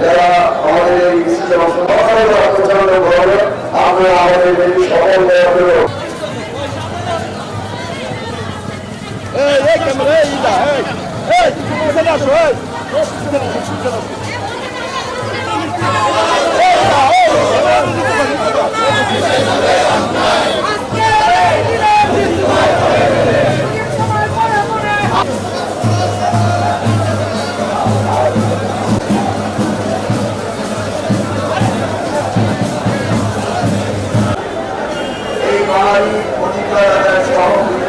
যারা আমাদের এই পরিচালনা করবে আমরা আমাদের এই সকল Hey! はい、お時間じ。